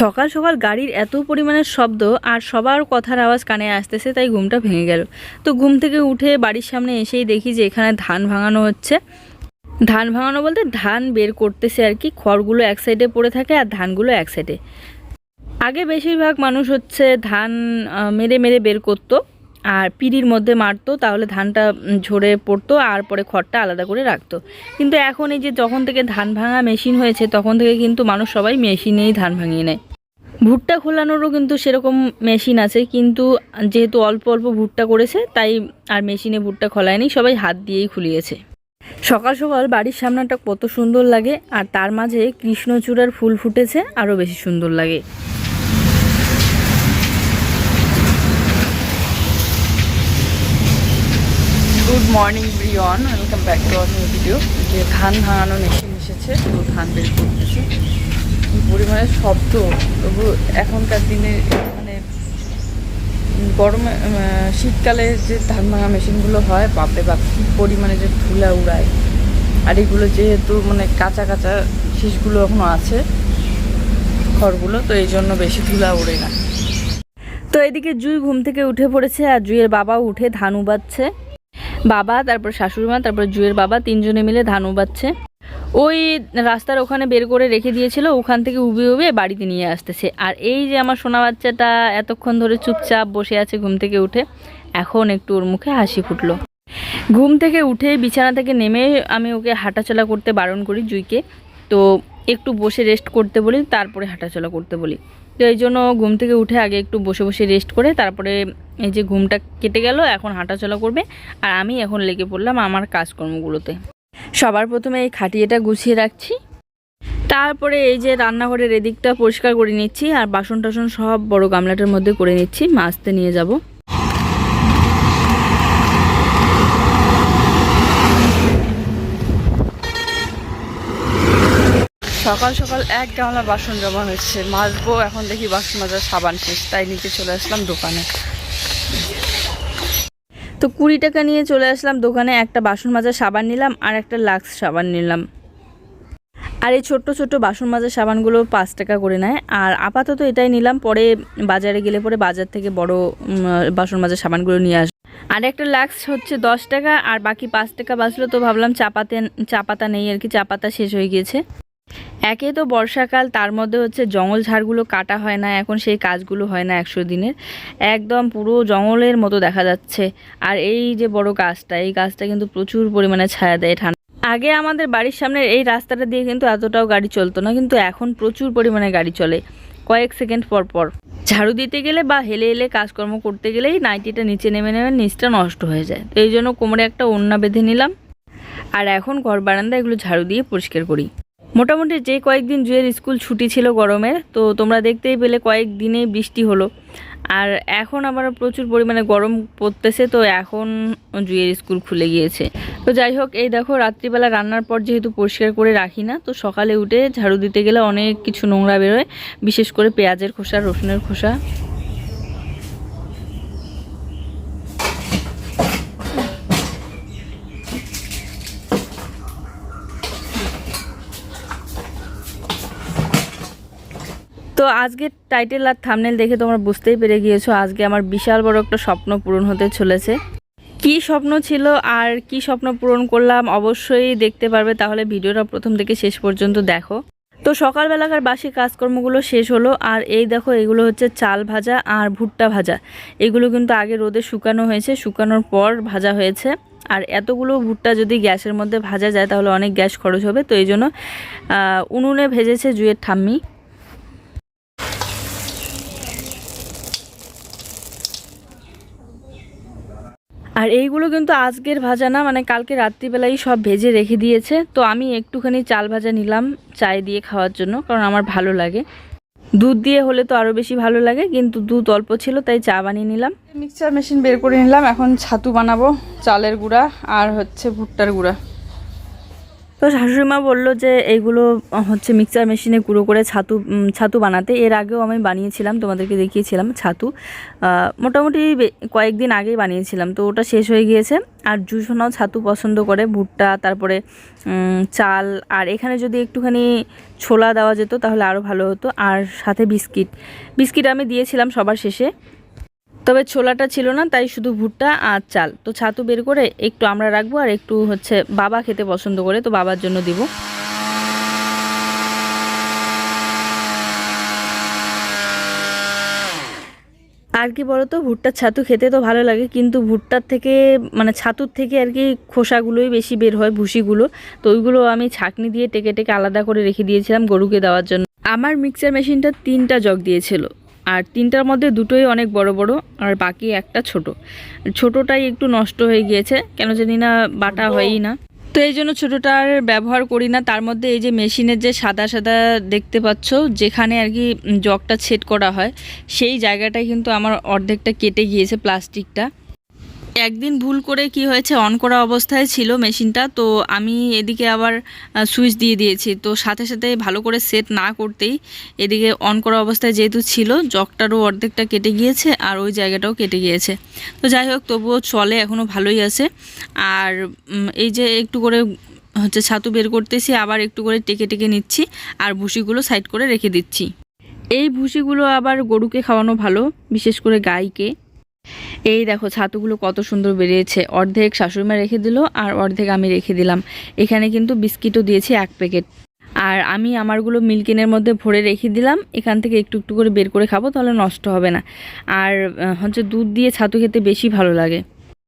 সকাল সকাল গাড়ির এত পরিমাণের শব্দ আর সবার কথার আওয়াজ কানে আসতেছে, তাই ঘুমটা ভেঙে গেল। তো ঘুম থেকে উঠে বাড়ির সামনে এসেই দেখি যে এখানে ধান ভাঙানো হচ্ছে। ধান ভাঙানো বলতে ধান বের করতেছে আর কি, খড়গুলো এক সাইডে পড়ে থাকে আর ধানগুলো এক সাইডে। আগে বেশিরভাগ মানুষ হচ্ছে ধান মেরে মেরে বের করতো। আর পিড়ির মধ্যে মারতো, তাহলে ধানটা ঝরে পড়তো, আর পরে খড়টা আলাদা করে রাখতো। কিন্তু এখন এই যে যখন থেকে ধান ভাঙা মেশিন হয়েছে, তখন থেকে কিন্তু মানুষ সবাই মেশিনেই ধান ভাঙিয়ে নেয়। ভুট্টা খোলানোরও কিন্তু সেরকম মেশিন আছে, কিন্তু যেহেতু অল্প অল্প ভুট্টা করেছে, তাই আর মেশিনে ভুট্টা খোলায়নি, সবাই হাত দিয়েই খুলিয়েছে। সকাল সকাল বাড়ির সামনেটা কত সুন্দর লাগে, আর তার মাঝে কৃষ্ণচূড়ার ফুল ফুটেছে, আরও বেশি সুন্দর লাগে। Morning Brian welcome back to new video যে ধান ভাঙানো মেশিন এসেছে তো ধান বের করতেছে। কী পরিমাণে শব্দ। তবু এখনকার দিনে মানে গরমে শীতকালে যে ধান ভাঙা মেশিনগুলো হয়, বাপরে বাপ, কী পরিমাণে যে ধুলা উড়ায়। আর এগুলো যেহেতু মানে কাঁচা কাঁচা শীষগুলো এখনও আছে, খড়গুলো, তো এই জন্য বেশি ধুলা উড়ে না। তো এদিকে জুই ঘুম থেকে উঠে পড়েছে, আর জুইয়ের বাবাও উঠে ধান উবাচ্ছে। বাবা, তারপর শাশুড়ি মা, তারপর জুয়ের বাবা, তিনজনে মিলে ধান উবাচ্ছে ওই রাস্তার ওখানে বের করে রেখে দিয়েছিল, ওখান থেকে উবে উবে বাড়িতে নিয়ে আসতেছে। আর এই যে আমার সোনা বাচ্চাটা এতক্ষণ ধরে চুপচাপ বসে আছে ঘুম থেকে উঠে, এখন একটু ওর মুখে হাসি ফুটলো। ঘুম থেকে উঠে বিছানা থেকে নেমে আমি ওকে হাঁটাচলা করতে বারণ করি জুইকে। তো একটু বসে রেস্ট করতে বলি, তারপরে হাঁটাচলা করতে বলি। তো এই জন্য ঘুম থেকে উঠে আগে একটু বসে বসে রেস্ট করে তারপরে এই যে ঘুমটা কেটে গেল, এখন হাঁটাচলা করবে। আর আমি এখন লেগে পড়লাম আমার কাজকর্মগুলোতে। সবার প্রথমে এই খাটিয়েটা গুছিয়ে রাখছি। তারপরে এই যে রান্নাঘরের এদিকটা পরিষ্কার করে নিচ্ছি, আর বাসন টাসন সব বড় গামলাটার মধ্যে করে নিচ্ছি মাছতে নিয়ে যাব। সকাল সকাল এক গামলা বাসন জমা হয়েছে। মাজবো, এখন দেখি বাসন মাজার সাবান শেষ, তাই নিচে চলে আসলাম দোকানে। তো কুড়ি টাকা নিয়ে চলে আসলাম দোকানে, একটা বাসন মাজার সাবান নিলাম, আর একটা লাক্স সাবান নিলাম। আর এই ছোট্ট ছোট্ট বাসন মাজার সাবানগুলো পাঁচ টাকা করে নেয়। আর আপাতত এটাই নিলাম, পরে বাজারে গেলে পরে বাজার থেকে বড় বাসন মাজার সাবানগুলো নিয়ে আসব আর একটা লাক্স হচ্ছে দশ টাকা, আর বাকি পাঁচ টাকা বাঁচলো, তো ভাবলাম চাপাতে চাপাতা নেই, আর কি চাপাতা শেষ হয়ে গিয়েছে। একে তো বর্ষাকাল, তার মধ্যে হচ্ছে জঙ্গল ঝাড়গুলো কাটা হয় না, এখন সেই কাজগুলো হয় না একশো দিনের। একদম পুরো জঙ্গলের মতো দেখা যাচ্ছে। আর এই যে বড় গাছটা, এই গাছটা কিন্তু প্রচুর পরিমাণে ছায়া দেয় ঠান্ডা। আগে আমাদের বাড়ির সামনের এই রাস্তাটা দিয়ে কিন্তু এতটাও গাড়ি চলতো না, কিন্তু এখন প্রচুর পরিমাণে গাড়ি চলে, কয়েক সেকেন্ড পর পর। ঝাড়ু দিতে গেলে বা হেলে হেলে কাজকর্ম করতে গেলেই নাইটিটা নিচে নেমে নেমে নিচটা নষ্ট হয়ে যায়। তো এই জন্য কোমরে একটা ওড়না বেঁধে নিলাম। আর এখন ঘর বারান্দা এগুলো ঝাড়ু দিয়ে পরিষ্কার করি। মোটামুটি যে কয়েকদিন জুয়ের স্কুল ছুটি ছিল গরমের, তো তোমরা দেখতেই পেলে কয়েকদিনেই বৃষ্টি হলো। আর এখন আবার প্রচুর পরিমাণে গরম পড়তেছে, তো এখন জুয়ের স্কুল খুলে গিয়েছে। তো যাই হোক, এই দেখো রাত্রিবেলা রান্নার পর যেহেতু পরিষ্কার করে রাখি না, তো সকালে উঠে ঝাড়ু দিতে গেলে অনেক কিছু নোংরা বেরোয়, বিশেষ করে পেঁয়াজের খোসা, রসুনের খোসা। তো আজকে টাইটেল আর থামনেল দেখে তোমরা বুঝতেই পেরে গিয়েছো, আজকে আমার বিশাল বড় একটা স্বপ্ন পূরণ হতে চলেছে। কি স্বপ্ন ছিল আর কি স্বপ্ন পূরণ করলাম অবশ্যই দেখতে পারবে, তাহলে ভিডিওটা প্রথম থেকে শেষ পর্যন্ত দেখো। তো সকালবেলাকার বাসি কাজকর্মগুলো শেষ হলো, আর এই দেখো এগুলো হচ্ছে চাল ভাজা আর ভুট্টা ভাজা। এগুলো কিন্তু আগে রোদে শুকানো হয়েছে, শুকানোর পর ভাজা হয়েছে। আর এতগুলো ভুট্টা যদি গ্যাসের মধ্যে ভাজা যায়, তাহলে অনেক গ্যাস খরচ হবে, তো এই জন্য উনুনে ভেজেছে জুয়ের ঠাম্মি। আর এইগুলো কিন্তু আজকের ভাজা না মানে কালকে রাত্রিবেলাই সব ভেজে রেখে দিয়েছে। তো আমি একটুখানি চাল ভাজা নিলাম চায় দিয়ে খাওয়ার জন্য, কারণ আমার ভালো লাগে। দুধ দিয়ে হলে তো আরও বেশি ভালো লাগে, কিন্তু দুধ অল্প ছিল, তাই চা বানিয়ে নিলাম। মিক্সচার মেশিন বের করে নিলাম, এখন ছাতু বানাবো, চালের গুঁড়া আর হচ্ছে ভুট্টার গুঁড়া। তো শাশুড়ি মা বলল যে এইগুলো হচ্ছে মিক্সচার মেশিনে গুঁড়ো করে ছাতু ছাতু বানাতে। এর আগেও আমি বানিয়েছিলাম, তোমাদেরকে দেখিয়েছিলাম ছাতু। মোটামুটি কয়েকদিন আগেই বানিয়েছিলাম, তো ওটা শেষ হয়ে গিয়েছে। আর জুসোনাও ছাতু পছন্দ করে, ভুট্টা, তারপরে চাল। আর এখানে যদি একটুখানি ছোলা দেওয়া যেত, তাহলে আরও ভালো হতো। আর সাথে বিস্কিট। বিস্কিট আমি দিয়েছিলাম সবার শেষে। তবে ছোলাটা ছিল না, তাই শুধু ভুট্টা আর চাল। তো ছাতু বের করে একটু আমরা রাখব আর একটু হচ্ছে বাবা খেতে পছন্দ করে, তো বাবার জন্য দিব। আর কি বলতো, ভুট্টার ছাতু খেতে তো ভালো লাগে, কিন্তু ভুট্টার থেকে মানে ছাতুর থেকে আর কি খোসাগুলোই বেশি বের হয়, ভুসিগুলো। তো ওইগুলো আমি ছাকনি দিয়ে টেকে টেকে আলাদা করে রেখে দিয়েছিলাম গরুকে দেওয়ার জন্য। আমার মিক্সার মেশিনটা তিনটা জগ দিয়েছিল। আর তিনটার মধ্যে দুটোই অনেক বড় বড় আর বাকি একটা ছোট। ছোটটাই একটু নষ্ট হয়ে গিয়েছে কেন জানি না বাটা হয়ই না। তো এই জন্য ছোটোটার ব্যবহার করি না তার মধ্যে এই যে মেশিনের যে সাদা সাদা দেখতে পাচ্ছ যেখানে আর কি জগটা ছেট করা হয় সেই জায়গাটায় কিন্তু আমার অর্ধেকটা কেটে গিয়েছে প্লাস্টিকটা। একদিন ভুল করে কি হয়েছে অন করা অবস্থায় ছিল মেশিনটা, তো আমি এদিকে আবার সুইচ দিয়ে দিয়েছি। তো সাথে সাথে ভালো করে সেট না করতেই এদিকে অন করা অবস্থায় যেহেতু ছিল, জগটারও অর্ধেকটা কেটে গিয়েছে আর ওই জায়গাটাও কেটে গিয়েছে। তো যাই হোক, তবুও চলে এখনও ভালোই আছে। আর এই যে একটু করে হচ্ছে ছাতু বের করতেছি, আবার একটু করে টেকে টেকে নিচ্ছি আর ভুসিগুলো সাইড করে রেখে দিচ্ছি। এই ভুসিগুলো আবার গরুকে খাওয়ানো ভালো, বিশেষ করে গাইকে। এই দেখো ছাতুগুলো কত সুন্দর বেরিয়েছে। অর্ধেক শাশুড়িমা রেখে দিল আর অর্ধেক আমি রেখে দিলাম। এখানে কিন্তু বিস্কিটও দিয়েছি এক প্যাকেট। আর আমি আমারগুলো মিল্কিনের মধ্যে ভরে রেখে দিলাম। এখান থেকে একটু একটু করে বের করে খাব, তাহলে নষ্ট হবে না। আর হচ্ছে দুধ দিয়ে ছাতু খেতে বেশি ভালো লাগে।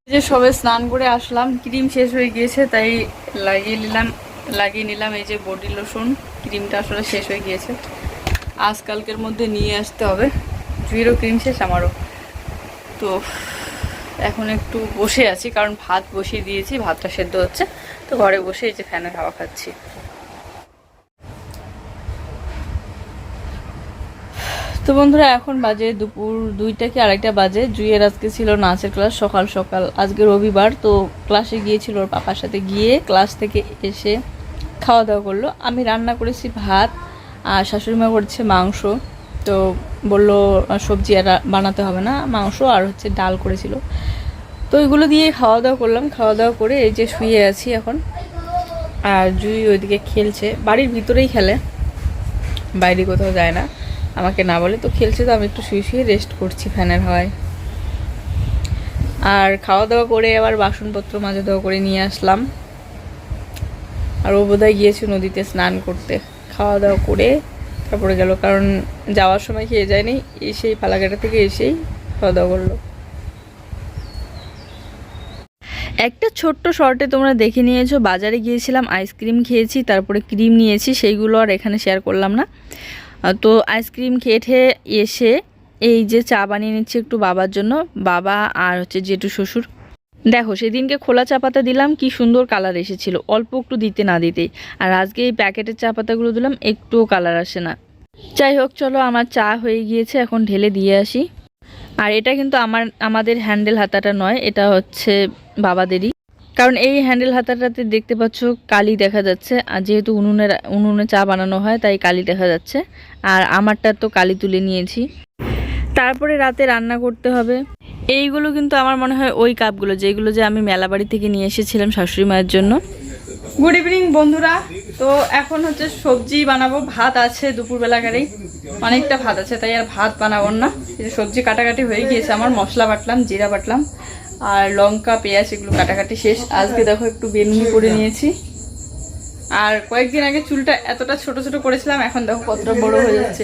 যে সবে স্নান করে আসলাম, ক্রিম শেষ হয়ে গিয়েছে, তাই লাগিয়ে নিলাম লাগিয়ে নিলাম এই যে বডি লোশন। ক্রিমটা আসলে শেষ হয়ে গিয়েছে। আজকালকের মধ্যে নিয়ে আসতে হবে। জুইরও ক্রিম শেষ, আমারও। তো এখন একটু বসে আছি, কারণ ভাত বসিয়ে দিয়েছি, ভাতটা সেদ্ধ হচ্ছে। তো ঘরে বসে এই যে ফ্যানের হাওয়া খাচ্ছি। তো বন্ধুরা, এখন বাজে দুপুর দুইটা কি আড়াইটা বাজে। জুইয়ের আজকে ছিল নাচের ক্লাস সকাল সকাল। আজকে রবিবার, তো ক্লাসে গিয়েছিল ওর পাপার সাথে গিয়ে ক্লাস থেকে এসে খাওয়া দাওয়া করল। আমি রান্না করেছি ভাত, আর শাশুড়ি মা করছে মাংস। তো বলল সবজি আর বানাতে হবে না, মাংস আর হচ্ছে ডাল করেছিল। তো ওইগুলো দিয়ে খাওয়া দাওয়া করলাম। খাওয়া দাওয়া করে এই যে শুয়ে আছি এখন। আর জুই ওইদিকে খেলছে। বাড়ির ভিতরেই খেলে। বাইরে কোথাও যায় না। আমাকে না বলে তো খেলছে, তো আমি একটু শুয়ে শুয়ে রেস্ট করছি ফ্যানের হাওয়ায়। আর খাওয়া দাওয়া করে আবার বাসনপত্র মাজা দেওয়া করে নিয়ে আসলাম। আর ও বোধহয় গিয়েছে নদীতে স্নান করতে। খাওয়া দাওয়া করে তারপরে গেল, কারণ যাওয়ার সময় খেয়ে যায়নি, এসেই পালাঘাটা থেকে এসেই খাওয়া দাওয়া করল। একটা ছোট্ট শর্টে তোমরা দেখে নিয়েছো, বাজারে গিয়েছিলাম, আইসক্রিম খেয়েছি, তারপরে ক্রিম নিয়েছি, সেইগুলো আর এখানে শেয়ার করলাম না। তো আইসক্রিম খেয়ে এসে এই যে চা বানিয়ে নিচ্ছি একটু বাবার জন্য, বাবা আর হচ্ছে জেঠু শ্বশুর। দেখো, সেদিনকে খোলা চা পাতা দিলাম, কি সুন্দর কালার এসেছিল। অল্প একটু দিতে না দিতেই। আর আজকে এই প্যাকেটের চা পাতাগুলো দিলাম, একটুও কালার আসে না। যাই হোক, চলো, আমার চা হয়ে গিয়েছে, এখন ঢেলে দিয়ে আসি। আর এটা কিন্তু আমার, আমাদের হ্যান্ডেল হাতাটা নয়, এটা হচ্ছে বাবাদেরই। কারণ এই হ্যান্ডেল হাতাটাতে দেখতে পাচ্ছ, কালি দেখা যাচ্ছে। আর যেহেতু উনুনের, উনুনে চা বানানো হয়, তাই কালি দেখা যাচ্ছে। আর আমারটা তো কালি তুলে নিয়েছি। তারপরে রাতে রান্না করতে হবে। এইগুলো কিন্তু আমার মনে হয় ওই কাপগুলো, যেগুলো যে আমি মেলা বাড়ি থেকে নিয়ে এসেছিলাম শাশুড়ি মায়ের জন্য। গুড ইভিনিং বন্ধুরা। তো এখন হচ্ছে সবজি বানাবো। ভাত আছে দুপুরবেলাকারেই। অনেকটা ভাত আছে, তাই আর ভাত বানাবো না। সবজি কাটাকাটি হয়ে গিয়েছে আমার, মশলা বাটলাম, জিরা বাটলাম, আর লঙ্কা, পেঁয়াজ এগুলো কাটাকাটি শেষ। আজকে দেখো একটু বেনুনি করে নিয়েছি। আর কয়েকদিন আগে চুলটা এতটা ছোট ছোট করেছিলাম, এখন দেখো কতটা বড় হয়ে যাচ্ছে।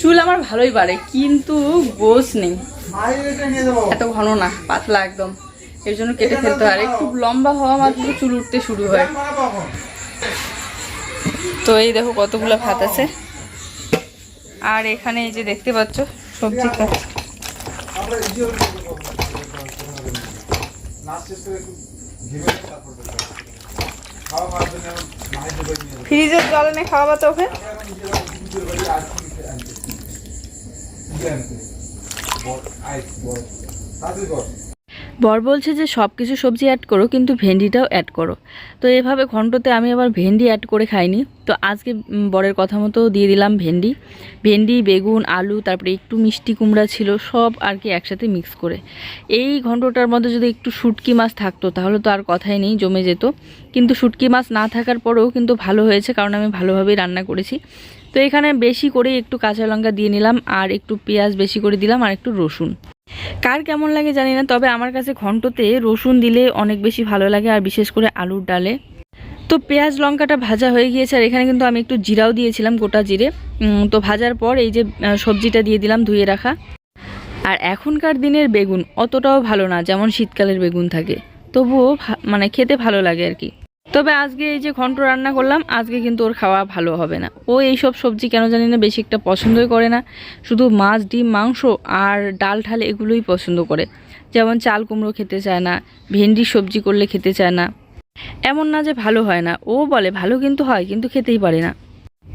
চুল আমার ভালোই বাড়ে, কিন্তু গোস নেই। এত ঘন না পাতলা একদম। এর জন্য কেটে ফেলতে হয়। একটু লম্বা হওয়া মাত্র চুল উঠতে শুরু হয়। তো এই দেখো কতগুলো ভাত আছে। আর এখানে এই যে দেখতে পাচ্ছ সবজি ফ্রিজের জল এনে খাওয়াবা তো ওকে বর বলছে যে সব কিছু সবজি অ্যাড করো, কিন্তু ভেন্ডিটাও অ্যাড করো। তো এভাবে ঘন্টতে আমি আবার ভেন্ডি অ্যাড করে খাইনি। তো আজকে বরের কথা মতো দিয়ে দিলাম ভেন্ডি। ভেন্ডি, বেগুন, আলু, তারপরে একটু মিষ্টি কুমড়া ছিল, সব আর কি একসাথে মিক্স করে। এই ঘন্টটার মধ্যে যদি একটু শুটকি মাছ থাকতো, তাহলে তো আর কথাই নেই, জমে যেত। কিন্তু শুটকি মাছ না থাকার পরেও কিন্তু ভালো হয়েছে, কারণ আমি ভালোভাবেই রান্না করেছি। তো এখানে বেশি করে একটু কাঁচা লঙ্কা দিয়ে নিলাম, আর একটু পেঁয়াজ বেশি করে দিলাম, আর একটু রসুন। কার কেমন লাগে জানি না, তবে আমার কাছে ঘন্টতে রসুন দিলে অনেক বেশি ভালো লাগে, আর বিশেষ করে আলুর ডালে। তো পেঁয়াজ লঙ্কাটা ভাজা হয়ে গিয়েছে, আর এখানে কিন্তু আমি একটু জিরাও দিয়েছিলাম গোটা জিরে। তো ভাজার পর এই যে সবজিটা দিয়ে দিলাম ধুয়ে রাখা। আর এখনকার দিনের বেগুন অতটাও ভালো না, যেমন শীতকালের বেগুন থাকে। তবুও মানে খেতে ভালো লাগে আর কি। তবে আজকে এই যে ঘন্ট রান্না করলাম, আজকে কিন্তু ওর খাওয়া ভালো হবে না। ও এইসব সবজি কেন জানি না বেশি একটা পছন্দই করে না। শুধু মাছ, ডিম, মাংস আর ডাল ঠাল এগুলোই পছন্দ করে। যেমন চাল কুমড়ো খেতে চায় না, ভেন্ডি সবজি করলে খেতে চায় না। এমন না যে ভালো হয় না। ও বলে, ভালো কিন্তু হয়, কিন্তু খেতেই পারে না।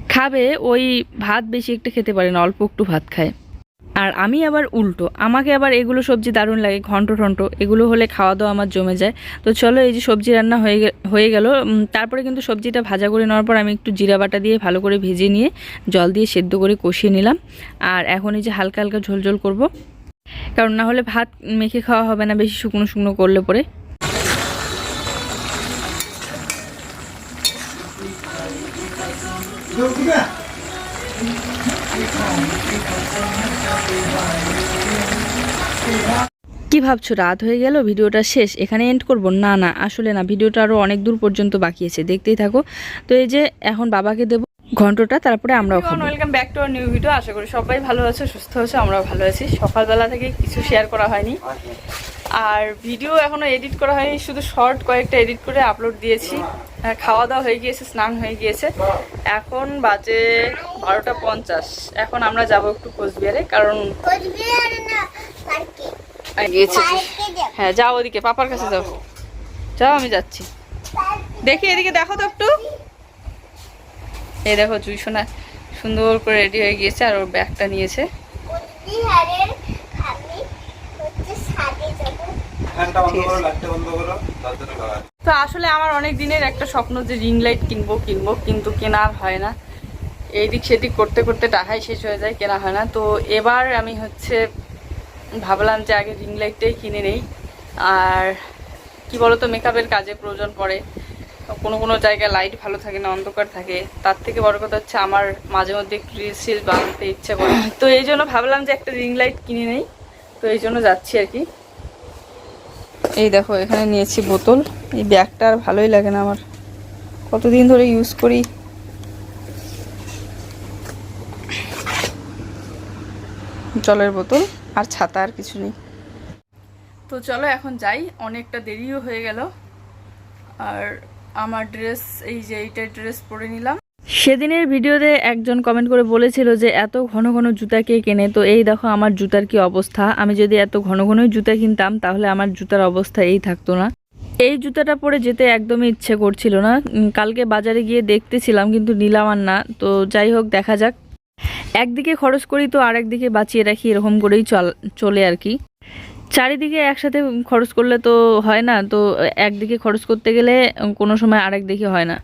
খাবে, ওই ভাত বেশি একটা খেতে পারে না, অল্প একটু ভাত খায়। আর আমি আবার উল্টো। আমাকে আবার এগুলো সবজি দারুণ লাগে, ঘন্ট টন্ট এগুলো হলে খাওয়া দাওয়া আমার জমে যায়। তো চলো এই যে সবজি রান্না হয়ে হয়ে গেল। তারপরে কিন্তু সবজিটা ভাজা করে নেওয়ার পর আমি একটু জিরা বাটা দিয়ে ভালো করে ভেজে নিয়ে জল দিয়ে সেদ্ধ করে কষিয়ে নিলাম। আর এখন এই যে হালকা হালকা ঝোল ঝোল করব। কারণ না হলে ভাত মেখে খাওয়া হবে না, বেশি শুকনো শুকনো করলে পরে। কি ভাবছ? রাত হয়ে গেল ভিডিওটা শেষ। এখানে এন্ড করব? না না আসলে না ভিডিওটা আরও অনেক দূর পর্যন্ত বাকি আছে দেখতেই থাকো। তো এই যে এখন বাবাকে দেবো ঘন্টটা তারপরে আমরাও খাব। Welcome back to our new video আশা করি সবাই ভালো আছে সুস্থ আছে আমরাও ভালো আছি। সকালবেলা থেকে কিছু শেয়ার করা হয়নি। আর ভিডিও এখনও এডিট করা হয়নি শুধু শর্ট কয়েকটা এডিট করে আপলোড দিয়েছি। আহ, খাওয়া দাওয়া হয়ে গিয়েছে স্নান হয়ে গিয়েছে। এখন বাজে বারোটা পঞ্চাশ। এখন আমরা যাব একটু কোচবিহারে কারণ কোচবিহারে না পার্কে। আহ, হ্যাঁ যাও ওদিকে, পাপার কাছে যাও। যাও, আমি যাচ্ছি। দেখি, এদিকে দেখো তো একটু। এই দেখো, জুই সোনা সুন্দর করে রেডি হয়ে গিয়েছে আর ওর ব্যাগটা নিয়েছে। তো আসলে আমার অনেক দিনের একটা স্বপ্ন যে রিং লাইট কিনবো কিনবো, কিন্তু কেনা আর হয় না। এইদিক সেদিক করতে করতে টাকাই শেষ হয়ে যায়, কেনা হয় না। তো এবার আমি হচ্ছে ভাবলাম যে আগে রিং লাইটটাই কিনে নেই। আর কি বলতো মেকআপের কাজে প্রয়োজন পড়ে। কোনো কোনো জায়গায় লাইট ভালো থাকে না, অন্ধকার থাকে। তার থেকে বড় কথা হচ্ছে আমার মাঝে মধ্যে একটু রিলস সিলস বানাতে ইচ্ছে করে। তো এই জন্য ভাবলাম যে একটা রিং লাইট কিনে নেই। তো এই জন্য যাচ্ছি আর কি। এই দেখো, এখানে নিয়েছি বোতল। এই ব্যাগটা আর ভালোই লাগে না আমার। কতদিন ধরে ইউজ করি। জলের বোতল। আর ছাতা আর কিছু নেই। তো চলো এখন যাই অনেকটা দেরিও হয়ে গেল। আর আমার ড্রেস এই যে এইটা ড্রেস পরে নিলাম। সেদিনের ভিডিওতে একজন কমেন্ট করে বলেছিল যে এত ঘন ঘন জুতা কে কেনে? তো এই দেখো আমার জুতার কি অবস্থা। আমি যদি এত ঘন ঘনই জুতা কিনতাম তাহলে আমার জুতার অবস্থা এই থাকতো না। এই জুতাটা পরে যেতে একদমই ইচ্ছে করছিল না। কালকে বাজারে গিয়ে দেখতেছিলাম কিন্তু নিলাম আর না। তো যাই হোক দেখা যাক। একদিকে খরচ করি তো আর একদিকে বাঁচিয়ে রাখি, এরকম করেই চল, চলে আর কি। চারিদিকে একসাথে খরচ করলে তো হয় না, তো একদিকে খরচ করতে গেলে কোনো সময় আরেক দিকে হয় না।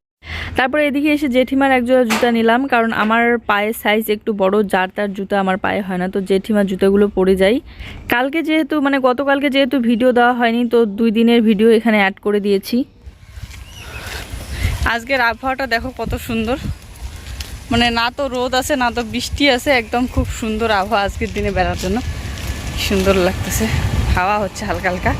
তারপরে এদিকে এসে জেঠিমার একজোড়া জুতা নিলাম, কারণ আমার পায়ের সাইজ একটু বড়, যার তার জুতা আমার পায়ে হয় না, তো জেঠিমার জুতাগুলো পরে যাই। কালকে যেহেতু মানে গতকালকে যেহেতু ভিডিও দেওয়া হয়নি, তো দুই দিনের ভিডিও এখানে অ্যাড করে দিয়েছি। আজকের আবহাওয়াটা দেখো কত সুন্দর। মানে না তো রোদ আছে, না তো বৃষ্টি আছে, একদম খুব সুন্দর আবহাওয়া আজকের দিনে বেড়ার জন্য। সুন্দর লাগতেছে, হাওয়া হচ্ছে হালকা হালকা।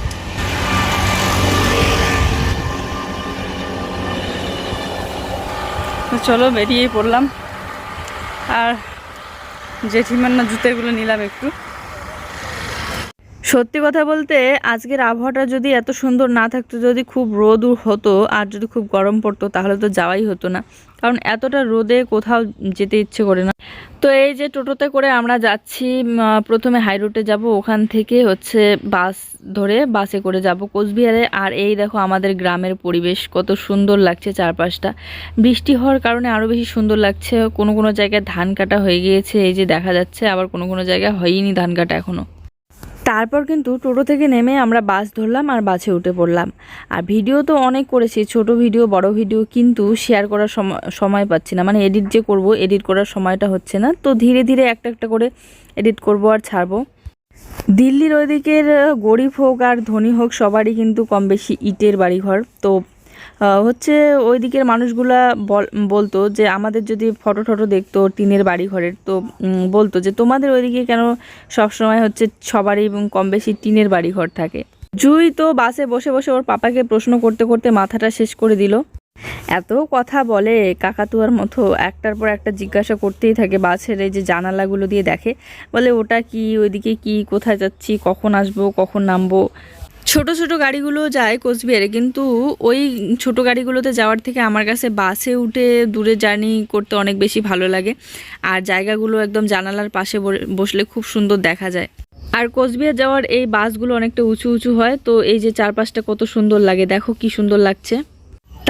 চলো বেরিয়ে পড়লাম। আর জেঠিমান্না জুতোগুলো নিলাম একটু। সত্যি কথা বলতে আজকের আবহাওয়াটা যদি এত সুন্দর না থাকতো, যদি খুব রোদ হতো আর যদি খুব গরম পড়তো, তাহলে তো যাওয়াই হতো না। কারণ এতটা রোদে কোথাও যেতে ইচ্ছে করে না। তো এই যে টোটোতে করে আমরা যাচ্ছি প্রথমে হাই রোডে যাব। ওখান থেকে হচ্ছে বাস ধরে বাসে করে যাব কোচবিহারে। আর এই দেখো আমাদের গ্রামের পরিবেশ, কত সুন্দর লাগছে চারপাশটা। বৃষ্টি হওয়ার কারণে আরও বেশি সুন্দর লাগছে। কোনো কোনো জায়গায় ধান কাটা হয়ে গিয়েছে, এই যে দেখা যাচ্ছে, আবার কোনো কোনো জায়গায় হয়নি ধান কাটা এখনও তারপর কিন্তু টোটো থেকে নেমে আমরা বাস ধরলাম আর বাসে উঠে পড়লাম। আর ভিডিও তো অনেক করেছি, ছোট ভিডিও, বড় ভিডিও, কিন্তু শেয়ার করার সময় পাচ্ছি না। মানে এডিট যে করব এডিট করার সময়টা হচ্ছে না। তো ধীরে ধীরে একটা একটা করে এডিট করব আর ছাড়বো। দিল্লির ওইদিকের গরিব হোক আর ধনী হোক, সবারই কিন্তু কম বেশি ইটের বাড়িঘর। তো হচ্ছে ওই দিকের মানুষগুলা বল- বলতো যে আমাদের যদি ফটো টটো দেখতো টিনের বাড়ি ঘরের তো বলতো যে তোমাদের ওইদিকে কেন সবসময় হচ্ছে সবারই এবং কম বেশি টিনের বাড়ি ঘর থাকে। জুই তো বাসে বসে বসে ওর পাপাকে প্রশ্ন করতে করতে মাথাটা শেষ করে দিল। এত কথা বলে কাকাতুয়ার মতো একটার পর একটা জিজ্ঞাসা করতেই থাকে, বাসের এই যে জানালাগুলো দিয়ে দেখে। বলে, ওটা কি? ওইদিকে কি? কোথায় যাচ্ছি? কখন আসব? কখন নামবো? ছোট ছোট গাড়িগুলো যায় কোচবিহারে, কিন্তু ওই ছোট গাড়িগুলোতে যাওয়ার থেকে আমার কাছে বাসে উঠে দূরে জার্নি করতে অনেক বেশি ভালো লাগে। আর জায়গাগুলো একদম জানালার পাশে বসলে খুব সুন্দর দেখা যায়। আর কোচবিহার যাওয়ার এই বাসগুলো অনেকটা উঁচু উঁচু হয়, তো এই যে চারপাশটা কত সুন্দর লাগে, দেখো কি সুন্দর লাগছে।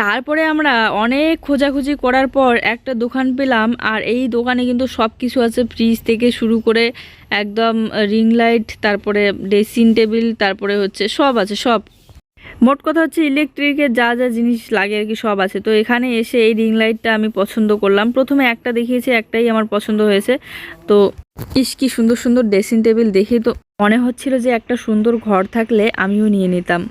তারপরে আমরা অনেক খোঁজাখুঁজি করার পর একটা দোকান পেলাম, আর এই দোকানে কিন্তু সব কিছু আছে ফ্রিজ থেকে শুরু করে একদম রিং লাইট তারপরে ড্রেসিং টেবিল তারপরে হচ্ছে সব আছে, সব। মোট কথা হচ্ছে ইলেকট্রিকের যা যা জিনিস লাগে আর কি সব আছে। তো এখানে এসে এই রিং লাইটটা আমি পছন্দ করলাম। প্রথমে একটা দেখিয়েছি, একটাই আমার পছন্দ হয়েছে। তো ইস, কি সুন্দর সুন্দর ড্রেসিং টেবিল দেখে তো মনে হচ্ছিল যে একটা সুন্দর ঘর থাকলে আমিও নিয়ে নিতাম।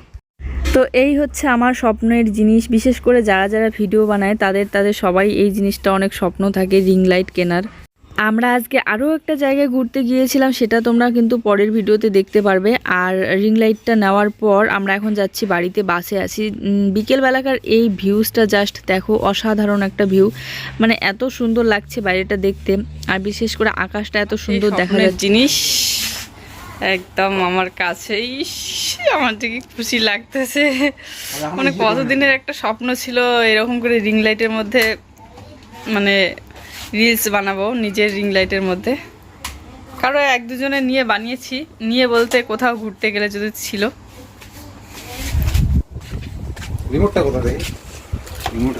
তো এই হচ্ছে আমার স্বপ্নের জিনিস। বিশেষ করে যারা যারা ভিডিও বানায় তাদের তাদের সবাই এই জিনিসটা অনেক স্বপ্ন থাকে রিং লাইট কেনার। আমরা আজকে আরও একটা জায়গায় ঘুরতে গিয়েছিলাম সেটা তোমরা কিন্তু পরের ভিডিওতে দেখতে পারবে। আর রিং লাইটটা নেওয়ার পর আমরা এখন যাচ্ছি বাড়িতে বাসে আছি। বিকেলবেলাকার এই ভিউজটা জাস্ট দেখো অসাধারণ একটা ভিউ মানে এত সুন্দর লাগছে বাইরেটা দেখতে আর বিশেষ করে আকাশটা এত সুন্দর দেখা যাচ্ছে। জিনিস। একদম আমার কাছেই। আমার থেকে খুশি লাগতেছে। মানে কতদিনের একটা স্বপ্ন ছিল এরকম করে রিং লাইটের মধ্যে মানে রিলস বানাবো নিজের রিং লাইটের মধ্যে। কারও এক দুজনে নিয়ে বানিয়েছি। নিয়ে বলতে কোথাও ঘুরতে গেলে যদি ছিল। রিমোটটা কোথা থেকে রিমোট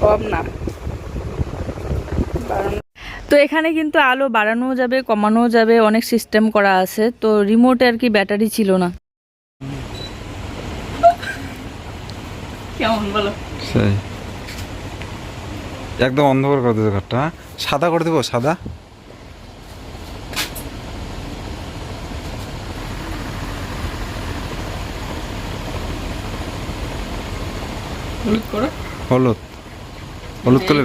কম না তো এখানে কিন্তু আলো বাড়ানোও যাবে কমানোও যাবে অনেক সিস্টেম করা আছে। তো রিমোটে আর কি ব্যাটারি ছিল না। কেমন বলো? সেই। একদম অন্ধকার করে দেবো ঘরটা হ্যাঁ? সাদা করে দেবো সাদা? হলুদ করো। হলুদ। হলুদ করলে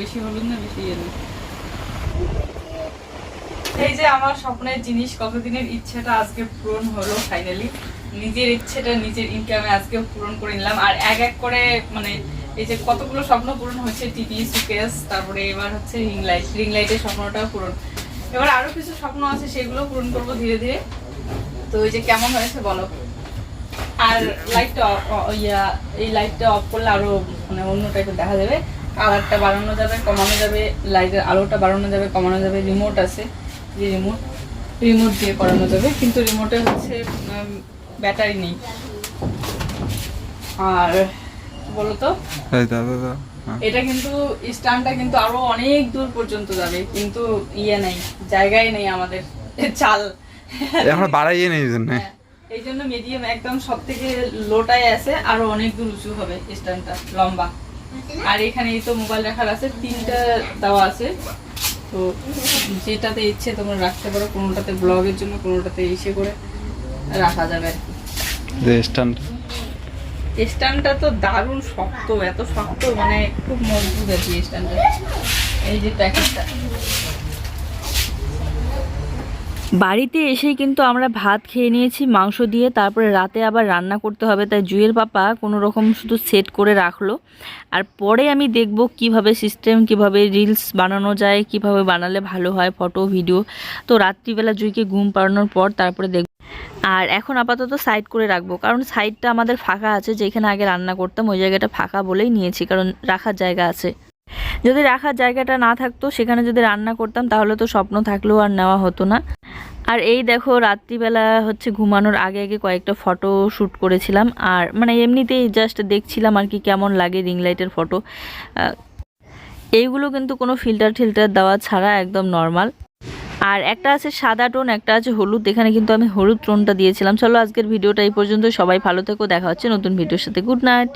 বেশি হলুদ না বেশি ইয়ে না এই যে আমার স্বপ্নের জিনিস, কতদিনের ইচ্ছেটা আজকে পূরণ হলো ফাইনালি নিজের ইচ্ছেটা নিজের ইনকামে আজকে পূরণ করে নিলাম। আর এক এক করে মানে এই যে কতগুলো স্বপ্ন পূরণ হয়েছে টিভি সুকেস তারপরে এবার হচ্ছে রিং লাইট রিং লাইটের স্বপ্নটাও পূরণ। এবার আরও কিছু স্বপ্ন আছে, সেগুলো পূরণ করব ধীরে ধীরে। তো এই যে কেমন হয়েছে বলো? আর লাইটটা ইয়া, এই লাইটটা অফ করলে আরও মানে অন্য টাইপের দেখা যাবে। কালারটা বাড়ানো যাবে, কমানো যাবে লাইটের আলোটা বাড়ানো যাবে, কমানো যাবে রিমোট আছে। যে রিমোট রিমোট দিয়ে করানো যাবে। কিন্তু রিমোটে হচ্ছে ব্যাটারি নেই। আর বলতো? হ্যাঁ। এটা কিন্তু স্ট্যান্ডটা কিন্তু আরও অনেক দূর পর্যন্ত যাবে। কিন্তু ইয়ে নেই জায়গায় নেই আমাদের চাল। আমরা বাড়াইয়ে নেই জন্য। হ্যাঁ, এই জন্য মিডিয়াম একদম সব থেকে লোটায় আছে আরও অনেক দূর উঁচু হবে স্ট্যান্ডটা লম্বা। আর এখানে এই তো মোবাইল রাখার আছে তিনটা দেওয়া আছে। তো যেটাতে ইচ্ছে তোমরা রাখতে পারো কোনোটাতে ব্লগের জন্য কোনোটাতে ইসে করে রাখা যাবে আর কি। স্ট্যান্ড। স্ট্যান্ডটা তো দারুণ শক্ত এত শক্ত মানে খুব মজবুত আর কি স্ট্যান্ডটা। এই যে প্যাকেটটা বাড়িতে এসেই কিন্তু আমরা ভাত খেয়ে নিয়েছি, মাংস দিয়ে, তারপরে রাতে আবার রান্না করতে হবে, তাই জুয়েল পাপা কোনো রকম শুধু সেট করে রাখল। আর পরে আমি দেখব কীভাবে সিস্টেম কীভাবে রিলস বানানো যায়, কীভাবে বানালে ভালো হয় ফটো ভিডিও তো রাত্রিবেলা জুইকে ঘুম পাড়ানোর পর তারপরে দেখব। আর এখন আপাতত সাইড করে রাখব, কারণ সাইডটা আমাদের ফাঁকা আছে, যেখানে আগে রান্না করতাম, ওই জায়গাটা ফাঁকা বলেই নিয়েছি, কারণ রাখার জায়গা আছে। যদি রাখার জায়গাটা না থাকতো, সেখানে যদি রান্না করতাম, তাহলে তো স্বপ্ন থাকলেও আর নেওয়া হতো না। আর এই দেখো, রাত্রিবেলা হচ্ছে ঘুমানোর আগে আগে কয়েকটা ফটো শ্যুট করেছিলাম। আর মানে এমনিতেই জাস্ট দেখছিলাম আর কি কেমন লাগে রিং লাইটের ফটো এইগুলো কিন্তু কোনো ফিল্টার টিল্টার দেওয়া ছাড়া একদম নর্মাল আর একটা আছে সাদা টোন একটা আছে হলুদ। এখানে কিন্তু আমি হলুদ টোনটা দিয়েছিলাম। চলো আজকের ভিডিওটা এই পর্যন্ত সবাই ভালো থেকো। দেখা হচ্ছে নতুন ভিডিওর সাথে। Good night